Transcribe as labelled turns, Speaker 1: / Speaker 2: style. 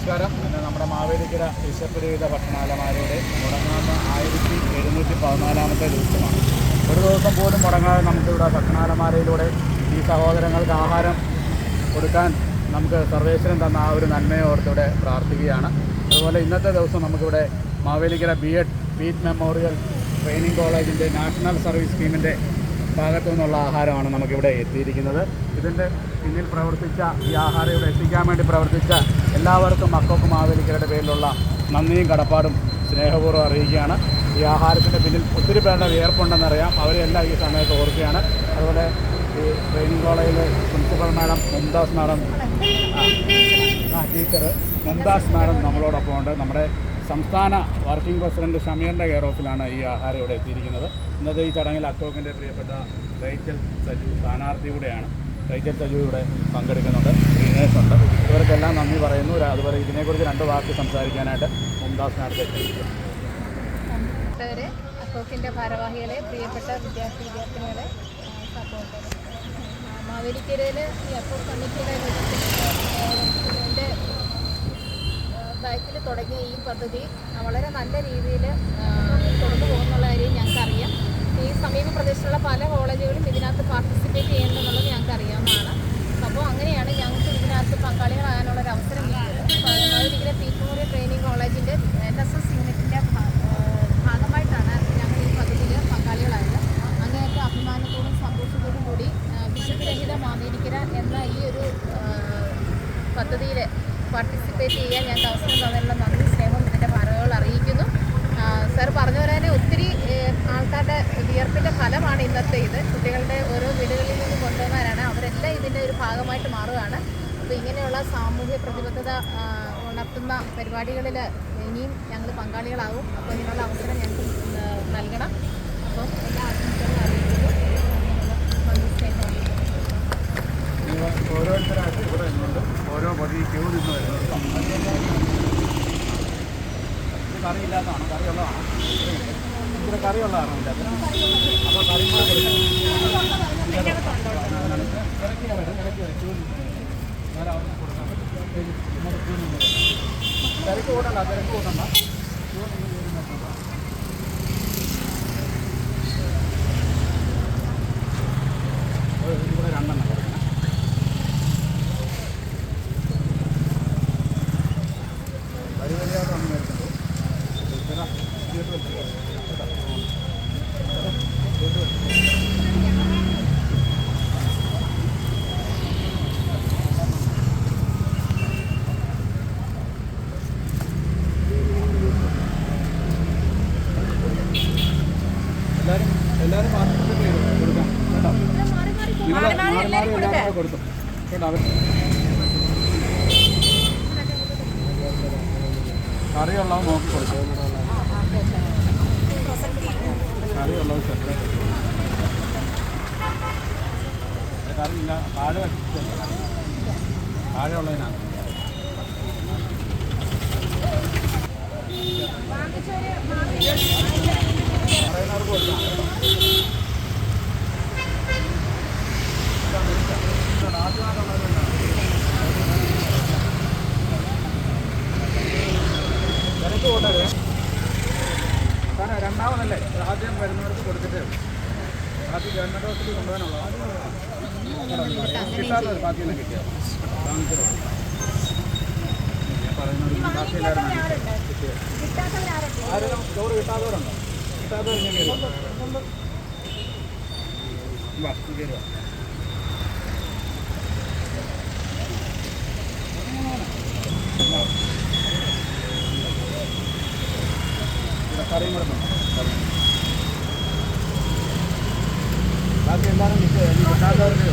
Speaker 1: നമസ്കാരം. ഇന്ന് നമ്മുടെ മാവേലിക്കര വിശപ്പുരഹിത ഭക്ഷണാലമാരുടെ മുടങ്ങാത്ത ആയിരത്തി എഴുന്നൂറ്റി പതിനാലാമത്തെ ദിവസമാണ്. ഒരു ദിവസം പോലും മുടങ്ങാതെ നമുക്കിവിടെ ഭക്ഷണാലമാരയിലൂടെ ഈ സഹോദരങ്ങൾക്ക് ആഹാരം കൊടുക്കാൻ നമുക്ക് സർവേശ്വരൻ തന്ന ആ ഒരു നന്മയെ ഓർത്തിവിടെ പ്രാർത്ഥിക്കുകയാണ്. അതുപോലെ ഇന്നത്തെ ദിവസം നമുക്കിവിടെ Mavelikara B Ed Peet memorial training കോളേജിന്റെ നാഷണൽ സർവീസ് സ്കീമിന്റെ ഭാഗത്തു നിന്നുള്ള ആഹാരമാണ് നമുക്കിവിടെ എത്തിയിരിക്കുന്നത്. ഇതിന്റെ പിന്നിൽ പ്രവർത്തിച്ച ഈ ആഹാരം ഇവിടെ എത്തിക്കാൻ വേണ്ടി പ്രവർത്തിച്ച എല്ലാവർക്കും മക്കൾക്കും ആദരിക്കരുടെ പേരിലുള്ള നന്ദിയും കടപ്പാടും സ്നേഹപൂർവം അറിയിക്കുകയാണ്. ഈ ആഹാരത്തിന്റെ പിന്നിൽ ഒത്തിരി പേരുടെ വിയർപ്പുണ്ടെന്നറിയാം അവരെല്ലാം ഈ സമയത്ത് ഓർക്കുകയാണ്. അതുപോലെ ഈ training college principal madam Mumtaz madam ആ ടീച്ചർ മുംതാസ് മാഡം നമ്മളോടൊപ്പം ഉണ്ട് നമ്മുടെ സംസ്ഥാന വർക്കിംഗ് പ്രസിഡന്റ് ഷമീറിന്റെ കെയർ ഓഫിലാണ് ഈ ആഹാരം ഇവിടെ എത്തിയിരിക്കുന്നത്. ഇന്നത്തെ ഈ ചടങ്ങിൽ അക്കോക്കിന്റെ പ്രിയപ്പെട്ട റൈച്ചൽ സജു സ്ഥാനാർത്ഥി കൂടെയാണ് റൈച്ചൽ സജു ഇവിടെ പങ്കെടുക്കുന്നുണ്ട്. ശ്രീനേഷ് ഉണ്ട്. ഇവർക്കെല്ലാം നന്ദി പറയുന്നു. അതുപോലെ ഇതിനെക്കുറിച്ച് രണ്ട് വാക്ക് സംസാരിക്കാനായിട്ട് മുംതാസ് മാഡത്തെ ക്ഷണിക്കുന്നു
Speaker 2: പ്രവർത്തകരെ അക്കോക്കിന്റെ ഭാരവാഹികളെ പ്രിയപ്പെട്ട വിദ്യാർത്ഥി വിദ്യാർത്ഥിനികളെ സപ്പോർട്ടർ മാവേലിക്കരയിൽ ഈ കമ്മിറ്റിയുടെ എന്റെ ബാക്കിൽ തുടങ്ങിയ ഈ പദ്ധതി വളരെ നല്ല രീതിയിൽ തുടർന്നു പോകുന്നുള്ള കാര്യം ഞങ്ങൾക്കറിയാം. ഈ സമീപ പ്രദേശത്തുള്ള പല കോളേജുകളും ഇതിനകത്ത് പാർട്ടിസിപ്പേറ്റ് ചെയ്യുന്നുള്ളത് ഞങ്ങൾക്ക് അറിയാവുന്നതാണ് അപ്പോൾ അങ്ങനെയാണ് ഞങ്ങൾക്ക് ഇതിനകത്ത് പങ്കാളികളാകാനുള്ള ഒരു അവസരം കിട്ടിയത്. മാവേലിക്കര പീറ്റുമൂരി ട്രെയിനിങ് കോളേജിന്റെ എസ് യൂണിറ്റിന്റെ ഭാഗമായിട്ടാണ് ഞങ്ങൾ ഈ പദ്ധതിയിൽ പങ്കാളികളായത്. അങ്ങേയറ്റം അഭിമാനത്തോടും സന്തോഷത്തോടും കൂടി ആ, വിശുദ്ധരഹിത മാവേലിക്കര എന്ന ഈ ഒരു പദ്ധതിയിൽ പാർട്ടിസിപ്പേറ്റ് ചെയ്യാൻ ഞാൻ അവസരം തന്നതിനുള്ള നന്ദി സ്നേഹം ഇതിന്റെ ഭാഗങ്ങൾ അറിയിക്കുന്നു. സർ സാർ പറഞ്ഞ പോലെ തന്നെ ഒത്തിരി ആൾക്കാരുടെ വിയർപ്പിന്റെ ഫലമാണ് ഇന്നത്തെ ഇത്. കുട്ടികളുടെ ഓരോ വീടുകളിൽ നിന്ന് കൊണ്ടുവന്നവരാണ്. അവരെല്ലാം ഇതിന്റെ ഒരു ഭാഗമായിട്ട് മാറുകയാണ്. അപ്പോൾ ഇങ്ങനെയുള്ള സാമൂഹ്യ പ്രതിബദ്ധത ഉണർത്തുന്ന പരിപാടികളിൽ ഇനിയും ഞങ്ങൾ പങ്കാളികളാകും അപ്പോൾ ഇതിനുള്ള അവസരം ഞങ്ങൾക്ക് ആ, നൽകണം അപ്പോൾ എല്ലാ ആശംസകളും അറിയിക്കുന്നു നന്ദി സ്നേഹം അറിയിക്കുന്നു
Speaker 1: നിങ്ങൾ ഓരോരുത്തരായിട്ട് ഇവിടെ നിന്നുകൊണ്ട് ഓരോ പതി ക്യൂ നിന്ന് വരുന്നത് ഇത് കറിയില്ലാത്തതാണോ കറിയുള്ളതാണോ ഇതിൽ കറിയുള്ളതാണോ ഇതിന്റെ അപ്പോൾ കറി. ഇറക്കി വരും, ഇറക്കി കൊടുക്കാൻ പറ്റും. തിരക്ക് കൂടണ്ട തിരക്ക് കൂട്ടണ്ട എല്ലാവരും ചെയ്തു കൊടുക്കാം കേട്ടോ നിങ്ങൾ മാറി മാറി എല്ലാവരും കൂടെ കൊടുത്തു കേട്ടോ അവർ കറിയുള്ളത് നോക്കി കൊടുക്കും. കറിയില്ല താഴെ. താഴെ ഉള്ളതിനാണ് പറയുന്നവർക്ക് കൊടുക്കാം രണ്ടാമതല്ലേ? ആദ്യം വരുന്നവർക്ക് കൊടുത്തിട്ടേ ആദ്യം ബാക്കി ഗവൺമെന്റ് ഹോസ്പിറ്റലിൽ കൊണ്ടുപോകാനുള്ളതാണ് ബാക്കിയെല്ലാം കിട്ടിയോ ഞാൻ പറയുന്നത്. കിട്ടിയത് ആരും ചോറ് കിട്ടാത്തവരുണ്ടോ? കിട്ടാത്തവർ ഞാൻ. കറിയും കൂടെ തന്നോ. കറി. ബാക്കി എല്ലാവരും കിട്ടിയത് കിട്ടാത്തവർക്ക്